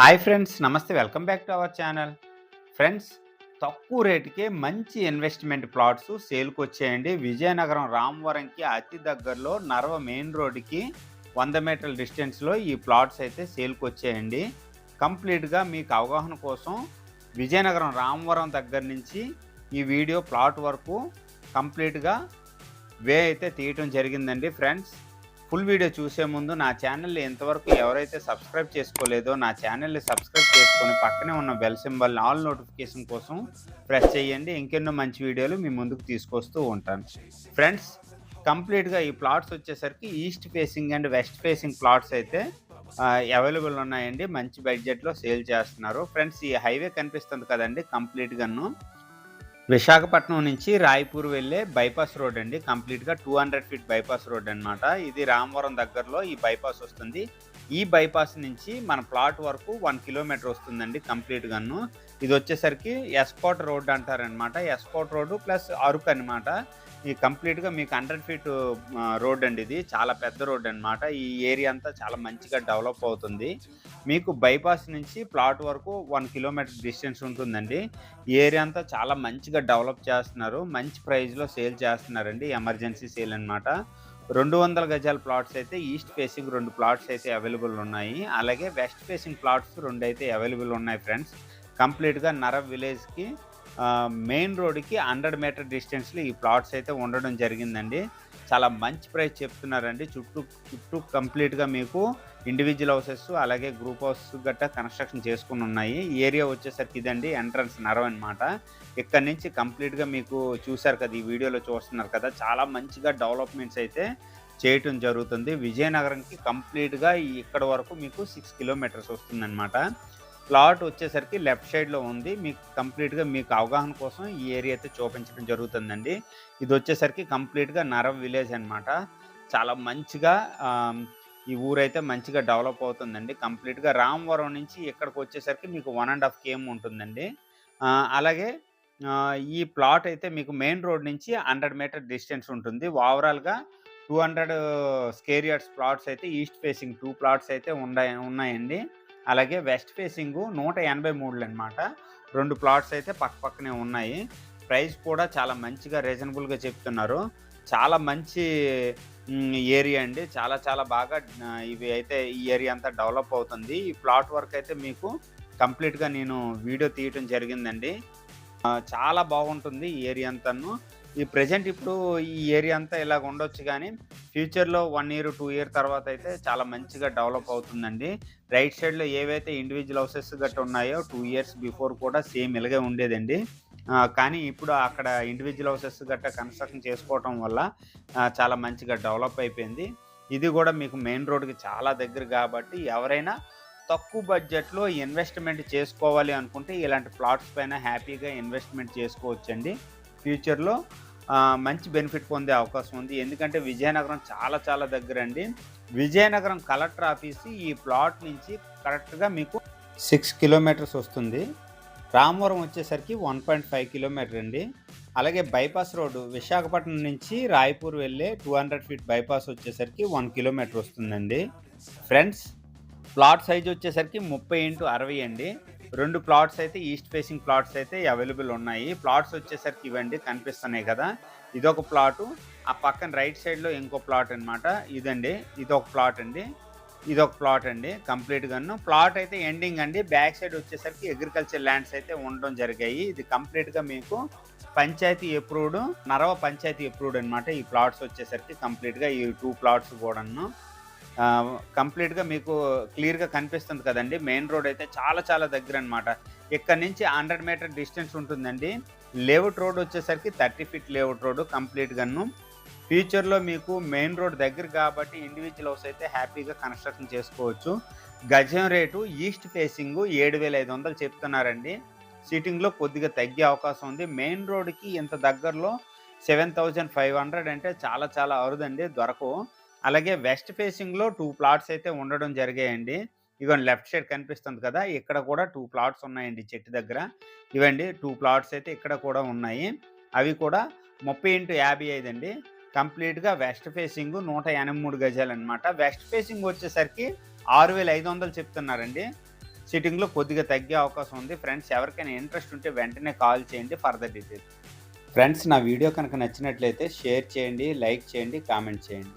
Hi friends నమస్తే. Welcome back to our channel. Friends తక్కువ రేటుకే మంచి ఇన్వెస్ట్మెంట్ ప్లాట్స్ సేల్కి వచ్చేయండి విజయనగరం రామవరంకి అతి దగ్గరలో నర్వ మెయిన్ రోడ్డుకి వంద మీటర్ల డిస్టెన్స్లో ఈ ప్లాట్స్ అయితే సేల్కి వచ్చేయండి కంప్లీట్గా మీకు అవగాహన కోసం విజయనగరం రామవరం దగ్గర నుంచి ఈ వీడియో ప్లాట్ వరకు కంప్లీట్గా వే అయితే తీయటం జరిగిందండి. ఫ్రెండ్స్ ఫుల్ వీడియో చూసే ముందు నా ఛానల్ని ఎంతవరకు ఎవరైతే సబ్స్క్రైబ్ చేసుకోలేదో నా ఛానల్ని సబ్స్క్రైబ్ చేసుకొని పక్కనే ఉన్న బెల్ సింబల్ ఆల్ నోటిఫికేషన్ కోసం ప్రెస్ చేయండి. ఇంకెన్నో మంచి వీడియోలు మీ ముందుకు తీసుకొస్తూ ఉంటాను. ఫ్రెండ్స్ కంప్లీట్గా ఈ ప్లాట్స్ వచ్చేసరికి east facing and west facing plots అయితే అవైలబుల్ ఉన్నాయండి. మంచి బడ్జెట్లో సేల్ చేస్తున్నారు. ఫ్రెండ్స్ ఈ హైవే కనిపిస్తుంది కదండి కంప్లీట్గాను. విశాఖపట్నం నుంచి రాయపూర్ వెళ్ళే బైపాస్ రోడ్ అండి. కంప్లీట్గా two hundred feet bypass road అనమాట ఇది రామవరం దగ్గరలో ఈ బైపాస్ వస్తుంది. ఈ బైపాస్ నుంచి మన ప్లాట్ వరకు వన్ కిలోమీటర్ వస్తుందండి కంప్లీట్గాను. ఇది వచ్చేసరికి ఎస్పోర్ట్ రోడ్ అంటారనమాట ఎస్పోర్ట్ రోడ్డు ప్లస్ అరుకు అనమాట ఈ కంప్లీట్గా మీకు హండ్రెడ్ ఫీట్ రోడ్ అండి ఇది. చాలా పెద్ద రోడ్ అన్నమాట. ఈ ఏరియా అంతా చాలా మంచిగా డెవలప్ అవుతుంది. మీకు బైపాస్ నుంచి ప్లాట్ వరకు వన్ కిలోమీటర్ డిస్టెన్స్ ఉంటుందండి. ఈ ఏరియా అంతా చాలా మంచిగా డెవలప్ చేస్తున్నారు. మంచి ప్రైస్లో సేల్ చేస్తున్నారండి. ఎమర్జెన్సీ సేల్ అనమాట రెండు వందల గజాల ప్లాట్స్ అయితే ఈస్ట్ ఫేసింగ్ రెండు ప్లాట్స్ అయితే అవైలబుల్ ఉన్నాయి. అలాగే వెస్ట్ ఫేసింగ్ ప్లాట్స్ రెండు అయితే అవైలబుల్ ఉన్నాయి ఫ్రెండ్స్. కంప్లీట్గా నరవ్ విలేజ్కి మెయిన్ రోడ్కి హండ్రెడ్ మీటర్ డిస్టెన్స్లో ఈ ప్లాట్స్ అయితే ఉండడం జరిగిందండి. చాలా మంచి ప్రైస్ చెప్తున్నారండి. చుట్టూ చుట్టూ కంప్లీట్గా మీకు ఇండివిజువల్ హౌసెస్ అలాగే గ్రూప్ హౌస్ గట్టా కన్స్ట్రక్షన్ చేసుకుని ఉన్నాయి. ఏరియా వచ్చేసరికి ఇదండి ఎంట్రన్స్ నరవ్ అనమాట ఇక్కడ నుంచి కంప్లీట్గా మీకు చూశారు కదా ఈ వీడియోలో చూస్తున్నారు కదా చాలా మంచిగా డెవలప్మెంట్స్ అయితే చేయటం జరుగుతుంది. విజయనగరంకి కంప్లీట్గా ఇక్కడ వరకు మీకు సిక్స్ కిలోమీటర్స్ వస్తుందన్నమాట. ప్లాట్ వచ్చేసరికి లెఫ్ట్ సైడ్లో ఉంది. మీకు కంప్లీట్గా మీకు అవగాహన కోసం ఈ ఏరియా అయితే చూపించడం జరుగుతుందండి. ఇది వచ్చేసరికి కంప్లీట్గా నరవ్ విలేజ్ అనమాట చాలా మంచిగా ఈ ఊరైతే మంచిగా డెవలప్ అవుతుందండి. కంప్లీట్గా రామవరం నుంచి ఇక్కడికి వచ్చేసరికి మీకు వన్ అండ్ హాఫ్ కేమ్ ఉంటుందండి. అలాగే ఈ ప్లాట్ అయితే మీకు మెయిన్ రోడ్ నుంచి హండ్రెడ్ మీటర్ డిస్టెన్స్ ఉంటుంది. ఓవరాల్గా two hundred square yards plots అయితే ఈస్ట్ ఫేసింగ్ టూ ప్లాట్స్ అయితే ఉన్నాయి ఉన్నాయండి. అలాగే వెస్ట్ ఫేసింగ్ నూట ఎనభై మూడులు అనమాట రెండు ప్లాట్స్ అయితే పక్క పక్కనే ఉన్నాయి. ప్రైస్ కూడా చాలా మంచిగా రీజనబుల్గా చెప్తున్నారు. చాలా మంచి ఏరియా అండి. చాలా చాలా బాగా ఇవి అయితే ఈ ఏరియా అంతా డెవలప్ అవుతుంది. ఈ ప్లాట్ వర్క్ అయితే మీకు కంప్లీట్గా నేను వీడియో తీయటం జరిగిందండి. చాలా బాగుంటుంది ఈ ఏరియా అంతాను. ఈ ప్రజెంట్ ఇప్పుడు ఈ ఏరియా అంతా ఇలాగ ఉండొచ్చు కానీ ఫ్యూచర్లో వన్ ఇయర్ టూ ఇయర్ తర్వాత అయితే చాలా మంచిగా డెవలప్ అవుతుందండి. రైట్ సైడ్లో ఏవైతే ఇండివిజువల్ హౌసెస్ గట్రా ఉన్నాయో టూ ఇయర్స్ బిఫోర్ కూడా సేమ్ ఇలాగే ఉండేదండి. కానీ ఇప్పుడు అక్కడ ఇండివిజువల్ హౌసెస్ గట్రా కన్స్ట్రక్షన్ చేసుకోవటం వల్ల చాలా మంచిగా డెవలప్ అయిపోయింది. ఇది కూడా మీకు మెయిన్ రోడ్కి చాలా దగ్గర కాబట్టి ఎవరైనా తక్కువ బడ్జెట్లో ఇన్వెస్ట్మెంట్ చేసుకోవాలి అనుకుంటే ఇలాంటి ప్లాట్స్ పైన హ్యాపీగా ఇన్వెస్ట్మెంట్ చేసుకోవచ్చండి. ఫ్యూచర్లో మంచి బెనిఫిట్ పొందే అవకాశం ఉంది. ఎందుకంటే విజయనగరం చాలా చాలా దగ్గర అండి విజయనగరం కలెక్టర్ ఆఫీస్ ఈ ప్లాట్ నుంచి కరెక్ట్గా మీకు సిక్స్ కిలోమీటర్స్ వస్తుంది. రామవరం వచ్చేసరికి వన్ పాయింట్ ఫైవ్ కిలోమీటర్ అండి. అలాగే బైపాస్ రోడ్డు విశాఖపట్నం నుంచి రాయపూర్ వెళ్ళే టూ హండ్రెడ్ ఫీట్ బైపాస్ వచ్చేసరికి వన్ కిలోమీటర్ వస్తుందండి. ఫ్రెండ్స్ ప్లాట్ సైజ్ వచ్చేసరికి ముప్పై ఇంటూ అరవై అండి. రెండు ప్లాట్స్ అయితే ఈస్ట్ ఫేసింగ్ ప్లాట్స్ అయితే అవైలబుల్ ఉన్నాయి. ప్లాట్స్ వచ్చేసరికి ఇవ్వండి కనిపిస్తున్నాయి కదా. ఇదొక ప్లాటు. ఆ పక్కన రైట్ సైడ్లో ఇంకో ప్లాట్ అనమాట ఇదండి ఇది ఒక ప్లాట్ అండి. ఇది ఒక ప్లాట్ అండి కంప్లీట్గాను ప్లాట్ అయితే ఎండింగ్ అండి. బ్యాక్ సైడ్ వచ్చేసరికి అగ్రికల్చర్ ల్యాండ్స్ అయితే ఉండడం జరిగాయి. ఇది కంప్లీట్గా మీకు పంచాయతీ అప్రూవ్డ్ నరవ పంచాయతీ అప్రూవ్డ్ అనమాట ఈ ప్లాట్స్ వచ్చేసరికి కంప్లీట్గా ఈ టూ ప్లాట్స్ కూడాను. కంప్లీట్గా మీకు క్లియర్గా కనిపిస్తుంది కదండి. మెయిన్ రోడ్ అయితే చాలా చాలా దగ్గర అనమాట ఇక్కడ నుంచి హండ్రెడ్ మీటర్ డిస్టెన్స్ ఉంటుందండి. లేఅవుట్ రోడ్ వచ్చేసరికి థర్టీ ఫీట్ లేఅవుట్ రోడ్ కంప్లీట్గాను. ఫ్యూచర్లో మీకు మెయిన్ రోడ్ దగ్గర కాబట్టి ఇండివిజువల్ హౌస్ అయితే హ్యాపీగా కన్స్ట్రక్షన్ చేసుకోవచ్చు. గజం రేటు ఈస్ట్ ఫేసింగ్ ఏడు వేల ఐదు వందలు చెప్తున్నారండి. సీటింగ్లో కొద్దిగా తగ్గే అవకాశం ఉంది. మెయిన్ రోడ్కి ఇంత దగ్గరలో సెవెన్ థౌజండ్ ఫైవ్ హండ్రెడ్ అంటే చాలా చాలా అరుదండి దొరకవు. అలాగే వెస్ట్ ఫేసింగ్లో టూ ప్లాట్స్ అయితే ఉండడం జరిగాయండి. ఇవన్నీ లెఫ్ట్ సైడ్ కనిపిస్తుంది కదా ఇక్కడ కూడా టూ ప్లాట్స్ ఉన్నాయండి చెట్టు దగ్గర. ఇవండి టూ ప్లాట్స్ అయితే ఇక్కడ కూడా ఉన్నాయి. అవి కూడా ముప్పై ఇంటూ యాభై ఐదు అండి. కంప్లీట్గా వెస్ట్ ఫేసింగ్ నూట ఎనభై మూడు గజాలు అనమాట వెస్ట్ ఫేసింగ్ వచ్చేసరికి ఆరు వేల ఐదు వందలు చెప్తున్నారండి. సిట్టింగ్లో కొద్దిగా తగ్గే అవకాశం ఉంది. ఫ్రెండ్స్ ఎవరికైనా ఇంట్రెస్ట్ ఉంటే వెంటనే కాల్ చేయండి ఫర్దర్ డీటెయిల్స్. ఫ్రెండ్స్ నా వీడియో కనుక నచ్చినట్లయితే షేర్ చేయండి లైక్ చేయండి కామెంట్ చేయండి.